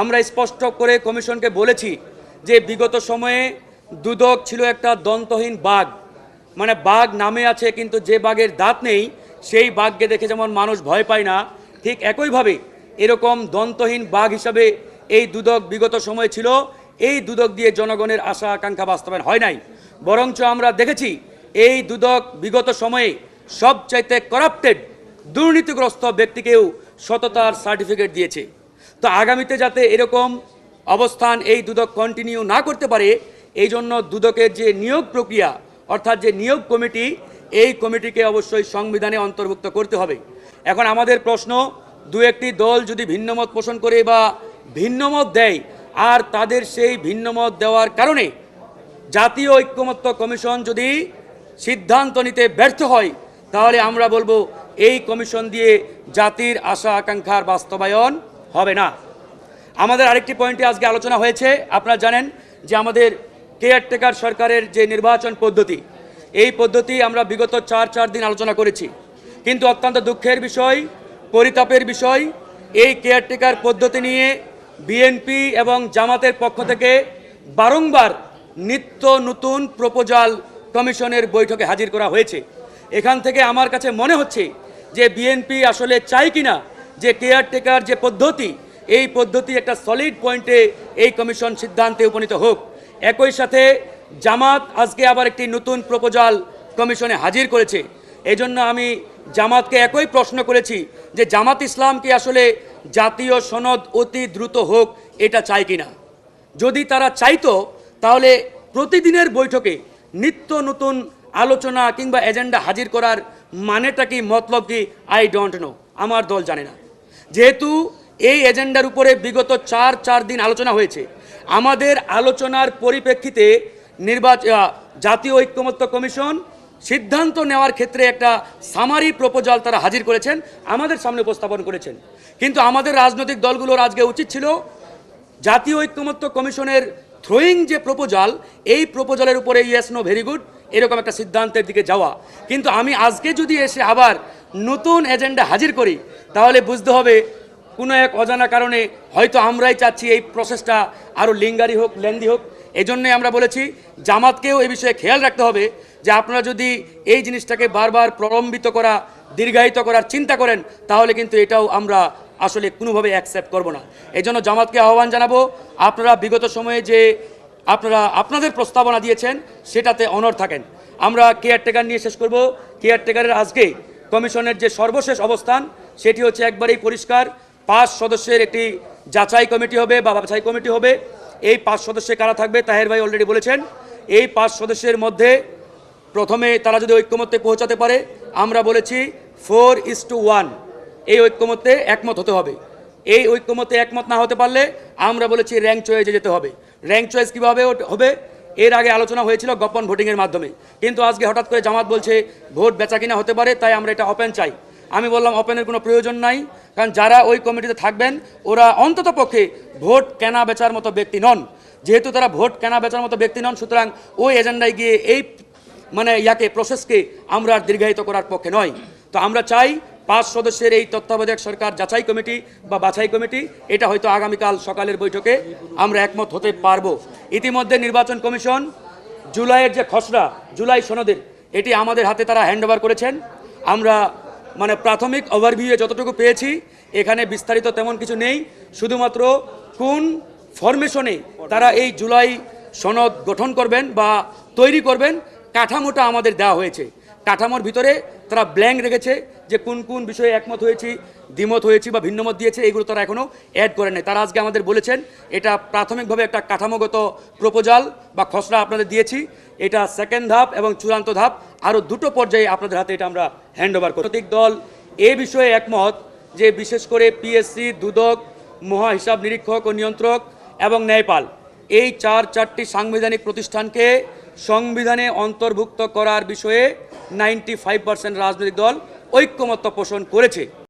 আমরা স্পষ্ট করে কমিশনকে বলেছি যে বিগত সময়ে দুদক ছিল একটা দন্তহীন বাঘ। মানে বাঘ নামে আছে কিন্তু যে বাঘের দাঁত নেই, সেই বাঘকে দেখে যেমন মানুষ ভয় পায় না, ঠিক একইভাবে এরকম দন্তহীন বাঘ হিসাবে এই দুদক বিগত সময় ছিল, এই দুদক দিয়ে জনগণের আশা আকাঙ্ক্ষা বাস্তবায়ন হয় নাই। বরঞ্চ আমরা দেখেছি এই দুদক বিগত সময়ে সবচাইতে করাপ্টেড দুর্নীতিগ্রস্ত ব্যক্তিকেও সততার সার্টিফিকেট দিয়েছে। তো আগামীতে যাতে এরকম অবস্থান এই দুদক কন্টিনিউ না করতে পারে, এই জন্য দুদকের যে নিয়োগ প্রক্রিয়া, অর্থাৎ যে নিয়োগ কমিটি, এই কমিটিকে অবশ্যই সংবিধানে অন্তর্ভুক্ত করতে হবে। এখন আমাদের প্রশ্ন, দু একটি দল যদি ভিন্নমত পোষণ করে বা ভিন্নমত দেয়, আর তাদের সেই ভিন্নমত দেওয়ার কারণে জাতীয় ঐক্যমত্য কমিশন যদি সিদ্ধান্ত নিতে ব্যর্থ হয়, তাহলে আমরা বলব এই কমিশন দিয়ে জাতির আশা আকাঙ্ক্ষার বাস্তবায়ন হবে না। আমাদের আরেকটি পয়েন্টে আজকে আলোচনা হয়েছে। আপনারা জানেন যে আমাদের কেয়ারটেকার সরকারের যে নির্বাচন পদ্ধতি, এই পদ্ধতি আমরা বিগত চার চার দিন আলোচনা করেছি। কিন্তু অত্যন্ত দুঃখের বিষয়, পরিতাপের বিষয়, এই কেয়ারটেকার পদ্ধতি নিয়ে বিএনপি এবং জামাতের পক্ষ থেকে বারংবার নিত্য নতুন প্রপোজাল কমিশনের বৈঠকে হাজির করা হয়েছে। এখান থেকে আমার কাছে মনে হচ্ছে যে বিএনপি আসলে চাই কিনা যে কেয়ারটেকার যে পদ্ধতি, এই পদ্ধতি একটা সলিড পয়েন্টে এই কমিশন সিদ্ধান্তে উপনীত হোক। একই সাথে জামাত আজকে আবার একটি নতুন প্রপোজাল কমিশনে হাজির করেছে। এই জন্য আমি জামাতকে একই প্রশ্ন করেছি যে জামাত ইসলাম কি আসলে জাতীয় সনদ অতি দ্রুত হোক, এটা চায় কিনা? যদি তারা চাইতো, তাহলে প্রতিদিনের বৈঠকে নিত্য নতুন আলোচনা কিংবা এজেন্ডা হাজির করার মানেটা কি, মতলব কি? আই ডোন্ট নো আমার দল জানে না। যেহেতু এই এজেন্ডার উপরে বিগত চার চার দিন আলোচনা হয়েছে, আমাদের আলোচনার পরিপ্রেক্ষিতে নির্বাচন জাতীয় ঐক্যমত্য কমিশন সিদ্ধান্ত নেওয়ার ক্ষেত্রে একটা সামারি প্রপোজাল তারা হাজির করেছেন, আমাদের সামনে উপস্থাপন করেছেন। কিন্তু আমাদের রাজনৈতিক দলগুলোর আজকে উচিত ছিল জাতীয় ঐক্যমত্য কমিশনের থ্রোয়িং যে প্রপোজাল এই প্রপোজালের উপরে ইয়েস নো ভেরি গুড এরকম একটা সিদ্ধান্তের দিকে যাওয়া। কিন্তু আমি আজকে যদি এসে আবার নতুন এজেন্ডা হাজির করি, তাহলে বুঝতে হবে কোনো এক অজানা কারণে হয়তো আমরাই চাচ্ছি এই প্রসেসটা আরও লিঙ্গারি হোক, লেন্দি হোক। এই জন্যই আমরা বলেছি, জামাতকেও এই বিষয়ে খেয়াল রাখতে হবে যে আপনারা যদি এই জিনিসটাকে বারবার প্রলম্বিত করা, দীর্ঘায়িত করার চিন্তা করেন, তাহলে কিন্তু এটাও আমরা আসলে কোনোভাবে অ্যাকসেপ্ট করব না। এই জন্য জামাতকে আহ্বান জানাব, আপনারা বিগত সময়ে যে আপনারা আপনাদের প্রস্তাবনা দিয়েছেন, সেটাতে অনর থাকেন। আমরা কেয়ারটেকার নিয়ে শেষ করব। কেয়ারটেকারের আজকে কমিশনের যে সর্বশেষ অবস্থান, সেটি হচ্ছে একবারেই পরিষ্কার। পাঁচ সদস্যের একটি যাচাই কমিটি হবে বা বাছাই কমিটি হবে। এই পাঁচ সদস্যে কারা থাকবে, তাহের ভাই অলরেডি বলেছেন। এই পাঁচ সদস্যের মধ্যে প্রথমে তারা যদি ঐক্যমত্যে পৌঁছাতে পারে, আমরা বলেছি ফোর ইস টু ওয়ান এই ঐক্যমত্যে একমত হতে হবে। এই ঐক্যমত্যে একমত না হতে পারলে আমরা বলেছি র্যাঙ্ক চয়েজে যেতে হবে। র্যাঙ্ক চয়েস কীভাবে হবে? এর আগে আলোচনা হয়েছিল গোপন ভোটিংয়ের মাধ্যমে। কিন্তু আজকে হঠাৎ করে জামাত বলছে ভোট বেচা কিনা হতে পারে, তাই আমরা এটা ওপেন চাই। আমি বললাম ওপেনের কোনো প্রয়োজন নাই, কারণ যারা ওই কমিটিতে থাকবেন, ওরা অন্তত পক্ষে ভোট কেনা বেচার মতো ব্যক্তি নন। যেহেতু তারা ভোট কেনা বেচার মতো ব্যক্তি নন, সুতরাং ওই এজেন্ডায় গিয়ে এই মানে ইয়াকে প্রসেসকে আমরা দীর্ঘায়িত করার পক্ষে নয়। তো আমরা চাই পাঁচ সদস্যের এই তত্ত্বাবধায়ক সরকার যাচাই কমিটি বা বাছাই কমিটি, এটা হয়তো আগামীকাল সকালের বৈঠকে আমরা একমত হতে পারব। ইতিমধ্যে নির্বাচন কমিশন জুলাইয়ের যে খসড়া, জুলাই সনদের, এটি আমাদের হাতে তারা হ্যান্ডওভার করেছেন। আমরা মানে প্রাথমিক ওভারভিউয়ে যতটুকু পেয়েছি, এখানে বিস্তারিত তেমন কিছু নেই। শুধুমাত্র কোন ফরমেশনে তারা এই জুলাই সনদ গঠন করবেন বা তৈরি করবেন, কাঠামোটা আমাদের দেওয়া হয়েছে। কাঠামোর ভিতরে তারা ব্ল্যাঙ্ক রেখেছে যে কোন কোন বিষয়ে একমত হয়েছি, দ্বিমত হয়েছি বা ভিন্নমত দিয়েছে এগুলো তারা এখনও অ্যাড করে নেই। তারা আজকে আমাদের বলেছেন, এটা প্রাথমিকভাবে একটা কাঠামোগত প্রপোজাল বা খসড়া আপনাদের দিয়েছি। এটা সেকেন্ড ধাপ এবং চূড়ান্ত ধাপ। আরও দুটো পর্যায়ে আপনাদের হাতে এটা আমরা হ্যান্ড ওভার করি দল এ বিষয়ে একমত যে বিশেষ করে পিএসসি দুদক, মহা হিসাব নিরীক্ষক ও নিয়ন্ত্রক এবং ন্যায়পাল, এই চার চারটি সাংবিধানিক প্রতিষ্ঠানকে সংবিধানে অন্তর্ভুক্ত করার বিষয়ে নাইনটি ফাইভ পার্সেন্ট রাজনৈতিক দল ঐক্যমত্য পোষণ করেছে।